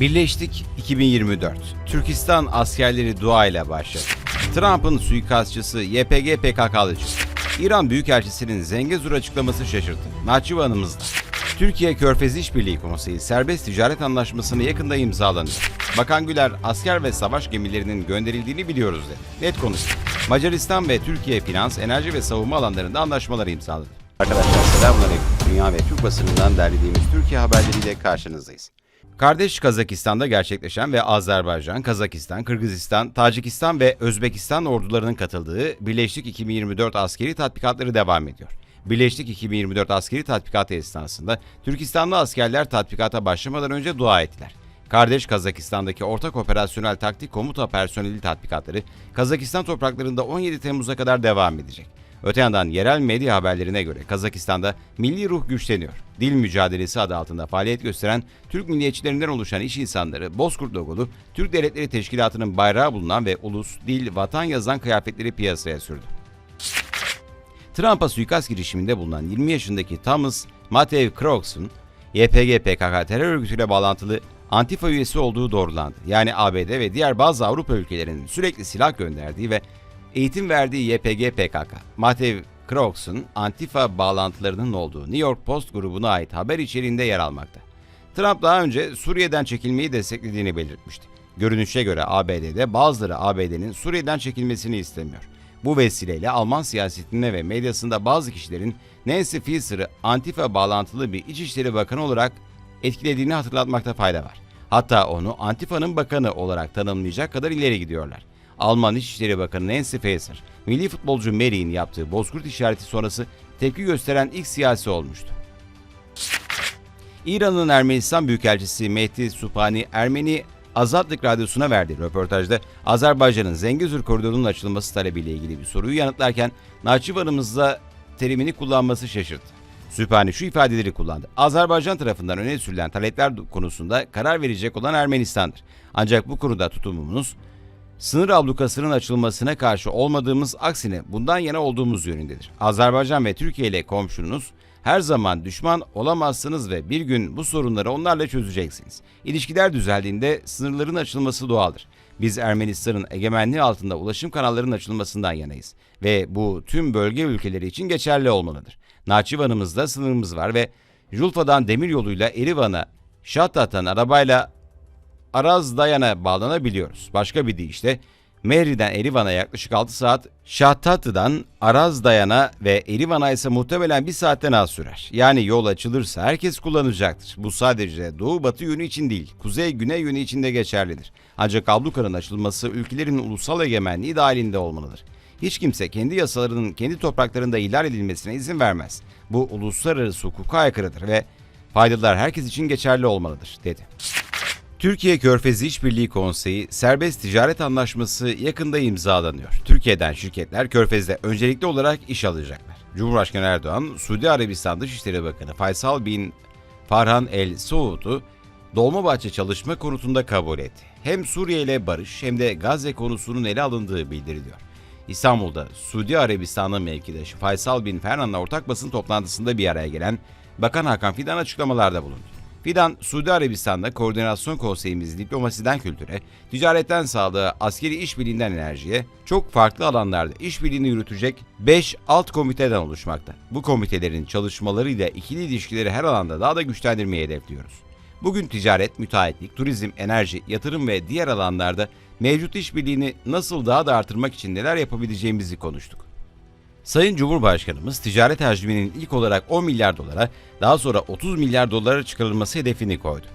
Birleştik 2024. Türkistan askerleri dua ile başladı. Trump'ın suikastçısı YPG PKK'lı çıktı. İran Büyükelçisi'nin Zengezur açıklaması şaşırttı. Nahçıvan'ımızda. Türkiye Körfez İşbirliği Konseyi serbest ticaret anlaşmasını yakında imzalanıyor. Bakan Güler asker ve savaş gemilerinin gönderildiğini biliyoruz dedi. Net konuştu. Macaristan ve Türkiye finans, enerji ve savunma alanlarında anlaşmalar imzaladı. Arkadaşlar selamünaleyküm. Dünya ve Türk basınından derlediğimiz Türkiye haberleriyle karşınızdayız. Kardeş Kazakistan'da gerçekleşen ve Azerbaycan, Kazakistan, Kırgızistan, Tacikistan ve Özbekistan ordularının katıldığı Birleşik 2024 askeri tatbikatları devam ediyor. Birleşik 2024 askeri tatbikatı esnasında Türkistanlı askerler tatbikata başlamadan önce dua ettiler. Kardeş Kazakistan'daki ortak operasyonel taktik komuta personeli tatbikatları Kazakistan topraklarında 17 Temmuz'a kadar devam edecek. Öte yandan yerel medya haberlerine göre Kazakistan'da milli ruh güçleniyor. Dil mücadelesi adı altında faaliyet gösteren Türk milliyetçilerinden oluşan iş insanları Bozkurt logolu Türk Devletleri Teşkilatı'nın bayrağı bulunan ve ulus, dil, vatan yazan kıyafetleri piyasaya sürdü. Trump'a suikast girişiminde bulunan 20 yaşındaki Thomas Matev Crooks'un YPG PKK terör örgütüyle bağlantılı Antifa üyesi olduğu doğrulandı. Yani ABD ve diğer bazı Avrupa ülkelerinin sürekli silah gönderdiği ve eğitim verdiği YPG PKK. Matev Crooks'un Antifa bağlantılarının olduğu New York Post grubuna ait haber içeriğinde yer almakta. Trump daha önce Suriye'den çekilmeyi desteklediğini belirtmişti. Görünüşe göre ABD'de bazıları ABD'nin Suriye'den çekilmesini istemiyor. Bu vesileyle Alman siyasetinde ve medyasında bazı kişilerin Nancy Faeser'ı Antifa bağlantılı bir İçişleri Bakanı olarak etkilediğini hatırlatmakta fayda var. Hatta onu Antifa'nın bakanı olarak tanımlayacak kadar ileri gidiyorlar. Alman İçişleri Bakanı Nancy Faeser, milli futbolcu Mary'in yaptığı bozkurt işareti sonrası tepki gösteren ilk siyasi olmuştu. İran'ın Ermenistan Büyükelçisi Mehdi Supani Ermeni Azatlık Radyosu'na verdiği röportajda Azerbaycan'ın Zengezur koridorunun açılması talebiyle ilgili bir soruyu yanıtlarken Naçivan'ımızda terimini kullanması şaşırttı. Sübhani şu ifadeleri kullandı. Azerbaycan tarafından öne sürülen talepler konusunda karar verecek olan Ermenistan'dır. Ancak bu konuda tutumumuz sınır ablukasının açılmasına karşı olmadığımız aksine bundan yana olduğumuz yönündedir. Azerbaycan ve Türkiye ile komşunuz her zaman düşman olamazsınız ve bir gün bu sorunları onlarla çözeceksiniz. İlişkiler düzeldiğinde sınırların açılması doğaldır. Biz Ermenistan'ın egemenliği altında ulaşım kanallarının açılmasından yanayız ve bu tüm bölge ülkeleri için geçerli olmalıdır. Naçivan'ımızda sınırımız var ve Julfa'dan demir yoluyla Erivan'a, Şattat'tan arabayla Araz Dayan'a bağlanabiliyoruz. Başka bir deyişle Mehri'den Erivan'a yaklaşık 6 saat, Şahtatı'dan Araz Dayan'a ve Erivan'a ise muhtemelen 1 saatten az sürer. Yani yol açılırsa herkes kullanacaktır. Bu sadece doğu batı yönü için değil, kuzey güney yönü için de geçerlidir. Ancak ablukanın açılması ülkelerin ulusal egemenliği dahilinde olmalıdır. Hiç kimse kendi yasalarının kendi topraklarında ihlal edilmesine izin vermez. Bu uluslararası hukuka aykırıdır ve faydalar herkes için geçerli olmalıdır, dedi. Türkiye Körfezi İşbirliği Konseyi serbest ticaret anlaşması yakında imzalanıyor. Türkiye'den şirketler Körfez'de öncelikli olarak iş alacaklar. Cumhurbaşkanı Erdoğan, Suudi Arabistan Dışişleri Bakanı Faysal bin Farhan El Saud'u Dolmabahçe çalışma konutunda kabul etti. Hem Suriye ile barış hem de Gazze konusunun ele alındığı bildiriliyor. İstanbul'da Suudi Arabistan'ın mevkidaşı Faysal bin Ferhan'la ortak basın toplantısında bir araya gelen Bakan Hakan Fidan açıklamalarda bulundu. Fidan, Suudi Arabistan'da Koordinasyon Konseyimiz diplomasiden kültüre, ticaretten sağlığa, askeri işbirliğinden enerjiye çok farklı alanlarda işbirliğini yürütecek 5 alt komiteden oluşmakta. Bu komitelerin çalışmalarıyla ikili ilişkileri her alanda daha da güçlendirmeyi hedefliyoruz. Bugün ticaret, müteahhitlik, turizm, enerji, yatırım ve diğer alanlarda mevcut işbirliğini nasıl daha da artırmak için neler yapabileceğimizi konuştuk. Sayın Cumhurbaşkanımız ticaret hacminin ilk olarak 10 milyar dolara, daha sonra 30 milyar dolara çıkarılması hedefini koydu.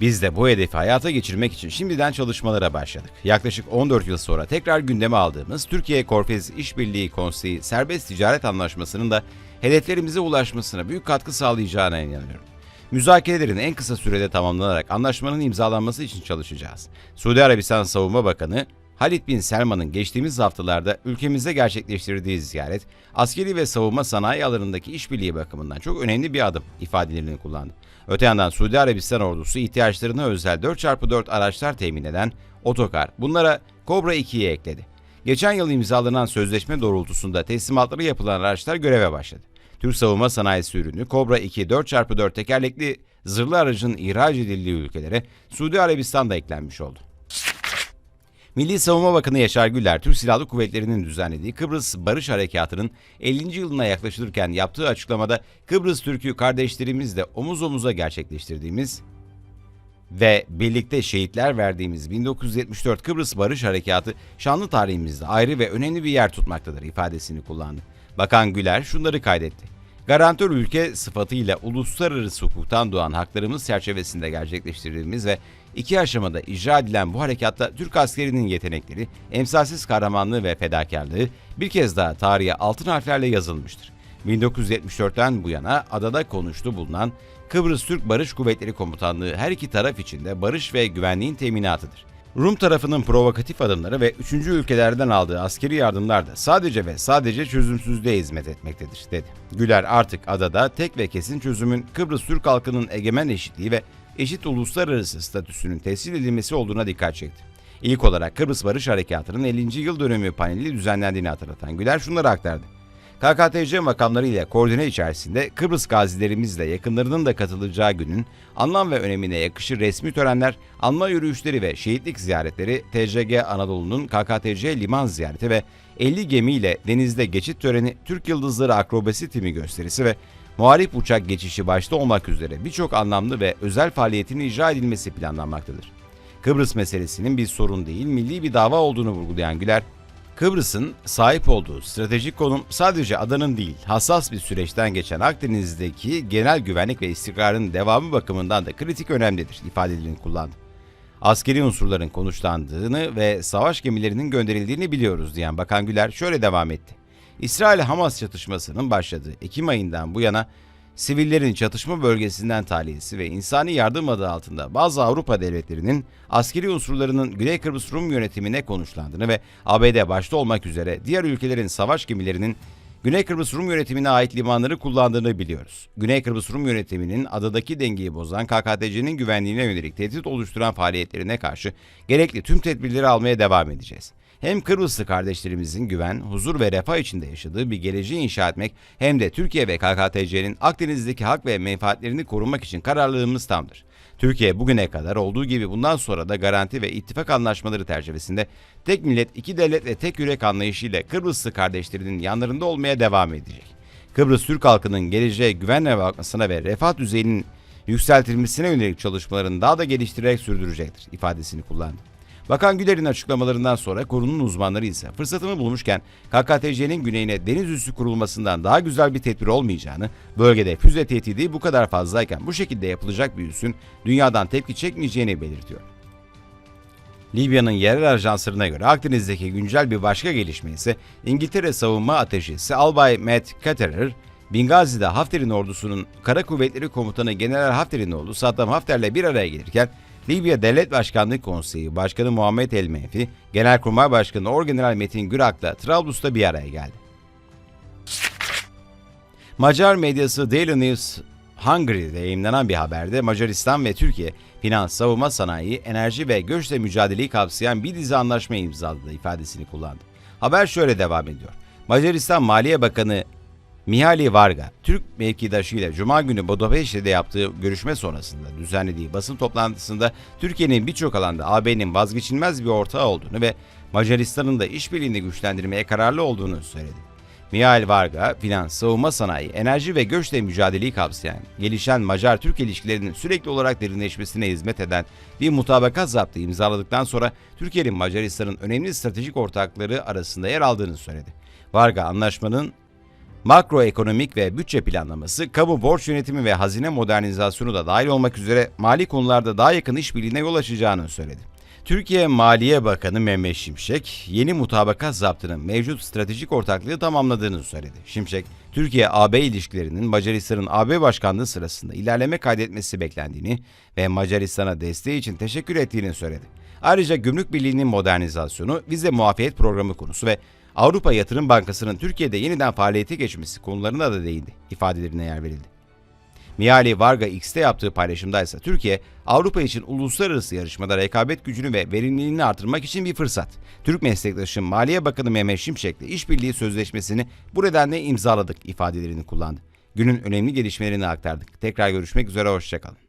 Biz de bu hedefi hayata geçirmek için şimdiden çalışmalara başladık. Yaklaşık 14 yıl sonra tekrar gündeme aldığımız Türkiye Korfez İşbirliği Konseyi Serbest Ticaret Anlaşması'nın da hedeflerimize ulaşmasına büyük katkı sağlayacağına inanıyorum. Müzakerelerin en kısa sürede tamamlanarak anlaşmanın imzalanması için çalışacağız. Suudi Arabistan Savunma Bakanı Halit bin Selman'ın geçtiğimiz haftalarda ülkemizde gerçekleştirdiği ziyaret, askeri ve savunma sanayi alanındaki işbirliği bakımından çok önemli bir adım ifadelerini kullandı. Öte yandan Suudi Arabistan ordusu ihtiyaçlarına özel 4x4 araçlar temin eden otokar, bunlara Cobra 2'yi ekledi. Geçen yıl imzalanan sözleşme doğrultusunda teslimatları yapılan araçlar göreve başladı. Türk savunma sanayisi ürünü Cobra 2 4x4 tekerlekli zırhlı aracın ihraç edildiği ülkelere Suudi Arabistan da eklenmiş oldu. Milli Savunma Bakanı Yaşar Güler, Türk Silahlı Kuvvetleri'nin düzenlediği Kıbrıs Barış Harekatı'nın 50. yılına yaklaşılırken yaptığı açıklamada Kıbrıs Türk'ü kardeşlerimizle omuz omuza gerçekleştirdiğimiz ve birlikte şehitler verdiğimiz 1974 Kıbrıs Barış Harekatı şanlı tarihimizde ayrı ve önemli bir yer tutmaktadır ifadesini kullandı. Bakan Güler şunları kaydetti. Garantör ülke sıfatıyla uluslararası hukuktan doğan haklarımız çerçevesinde gerçekleştirdiğimiz ve iki aşamada icra edilen bu harekatta Türk askerinin yetenekleri, emsalsiz kahramanlığı ve fedakarlığı bir kez daha tarihe altın harflerle yazılmıştır. 1974'ten bu yana adada konuştu bulunan Kıbrıs Türk Barış Kuvvetleri Komutanlığı her iki taraf için de barış ve güvenliğin teminatıdır. Rum tarafının provokatif adımları ve üçüncü ülkelerden aldığı askeri yardımlar da sadece ve sadece çözümsüzlüğe hizmet etmektedir, dedi. Güler artık adada tek ve kesin çözümün Kıbrıs Türk halkının egemen eşitliği ve eşit uluslararası statüsünün tescil edilmesi olduğuna dikkat çekti. İlk olarak Kıbrıs Barış Harekatı'nın 50. yıl dönümü paneli düzenlendiğini hatırlatan Güler şunları aktardı. KKTC makamları ile koordine içerisinde Kıbrıs gazilerimizle yakınlarının da katılacağı günün anlam ve önemine yakışır resmi törenler, anma yürüyüşleri ve şehitlik ziyaretleri TCG Anadolu'nun KKTC liman ziyareti ve 50 gemiyle denizde geçit töreni, Türk Yıldızları akrobasi timi gösterisi ve muharip uçak geçişi başta olmak üzere birçok anlamlı ve özel faaliyetin icra edilmesi planlanmaktadır. Kıbrıs meselesinin bir sorun değil, milli bir dava olduğunu vurgulayan Güler, Kıbrıs'ın sahip olduğu stratejik konum sadece adanın değil, hassas bir süreçten geçen Akdeniz'deki genel güvenlik ve istikrarın devamı bakımından da kritik önemlidir ifadelerini kullandı. Askeri unsurların konuşlandığını ve savaş gemilerinin gönderildiğini biliyoruz diyen Bakan Güler şöyle devam etti. İsrail-Hamas çatışmasının başladığı Ekim ayından bu yana sivillerin çatışma bölgesinden tahliyesi ve insani yardım adı altında bazı Avrupa devletlerinin askeri unsurlarının Güney Kıbrıs Rum yönetimine konuşlandığını ve ABD başta olmak üzere diğer ülkelerin savaş gemilerinin Güney Kıbrıs Rum yönetimine ait limanları kullandığını biliyoruz. Güney Kıbrıs Rum yönetiminin adadaki dengeyi bozan KKTC'nin güvenliğine yönelik tehdit oluşturan faaliyetlerine karşı gerekli tüm tedbirleri almaya devam edeceğiz hem Kıbrıslı kardeşlerimizin güven, huzur ve refah içinde yaşadığı bir geleceği inşa etmek hem de Türkiye ve KKTC'nin Akdeniz'deki hak ve menfaatlerini korumak için kararlılığımız tamdır. Türkiye bugüne kadar olduğu gibi bundan sonra da garanti ve ittifak anlaşmaları çerçevesinde tek millet, iki devlet ve tek yürek anlayışıyla Kıbrıslı kardeşlerinin yanlarında olmaya devam edecek. Kıbrıs Türk halkının geleceğe güvenle bakmasına ve refah düzeyinin yükseltilmesine yönelik çalışmalarını daha da geliştirerek sürdürecektir ifadesini kullandı. Bakan Güler'in açıklamalarından sonra konunun uzmanları ise fırsatını bulmuşken KKTC'nin güneyine deniz üssü kurulmasından daha güzel bir tedbir olmayacağını, bölgede füze tehdidi bu kadar fazlayken bu şekilde yapılacak bir üssün dünyadan tepki çekmeyeceğini belirtiyor. Libya'nın yerel ajanslarına göre Akdeniz'deki güncel bir başka gelişme ise İngiltere savunma ateşisi Albay Matt Caterer, Bingazi'de Hafter'in ordusunun Kara Kuvvetleri Komutanı General Hafter'in oğlu Saddam Hafter'le bir araya gelirken Libya Devlet Başkanlığı Konseyi Başkanı Muhammed El Menfi, Genelkurmay Başkanı Orgeneral Metin Gürak'la Trablus'ta bir araya geldi. Macar medyası Daily News Hungary'de yayınlanan bir haberde Macaristan ve Türkiye finans, savunma sanayi, enerji ve göçle mücadeleyi kapsayan bir dizi anlaşma imzaladı ifadesini kullandı. Haber şöyle devam ediyor. Macaristan Maliye Bakanı Mihali Varga, Türk mevkidaşıyla Cuma günü Budapeşte'de yaptığı görüşme sonrasında düzenlediği basın toplantısında Türkiye'nin birçok alanda AB'nin vazgeçilmez bir ortağı olduğunu ve Macaristan'ın da işbirliğini güçlendirmeye kararlı olduğunu söyledi. Mihail Varga, finans, savunma sanayi, enerji ve göçle mücadeleyi kapsayan, gelişen Macar-Türk ilişkilerinin sürekli olarak derinleşmesine hizmet eden bir mutabakat zaptı imzaladıktan sonra Türkiye'nin Macaristan'ın önemli stratejik ortakları arasında yer aldığını söyledi. Varga anlaşmanın makroekonomik ve bütçe planlaması, kamu borç yönetimi ve hazine modernizasyonu da dahil olmak üzere mali konularda daha yakın işbirliğine yol açacağını söyledi. Türkiye Maliye Bakanı Mehmet Şimşek, yeni mutabakat zaptının mevcut stratejik ortaklığı tamamladığını söyledi. Şimşek, Türkiye-AB ilişkilerinin Macaristan'ın AB başkanlığı sırasında ilerleme kaydetmesi beklendiğini ve Macaristan'a desteği için teşekkür ettiğini söyledi. Ayrıca Gümrük Birliği'nin modernizasyonu, vize muafiyet programı konusu ve Avrupa Yatırım Bankası'nın Türkiye'de yeniden faaliyete geçmesi konularına da değindi, ifadelerine yer verildi. Miali Varga X'te yaptığı paylaşımda ise Türkiye, Avrupa için uluslararası yarışmada rekabet gücünü ve verimliliğini artırmak için bir fırsat. Türk meslektaşım Maliye Bakanı Mehmet Şimşek'le işbirliği sözleşmesini bu nedenle imzaladık ifadelerini kullandı. Günün önemli gelişmelerini aktardık. Tekrar görüşmek üzere, hoşçakalın.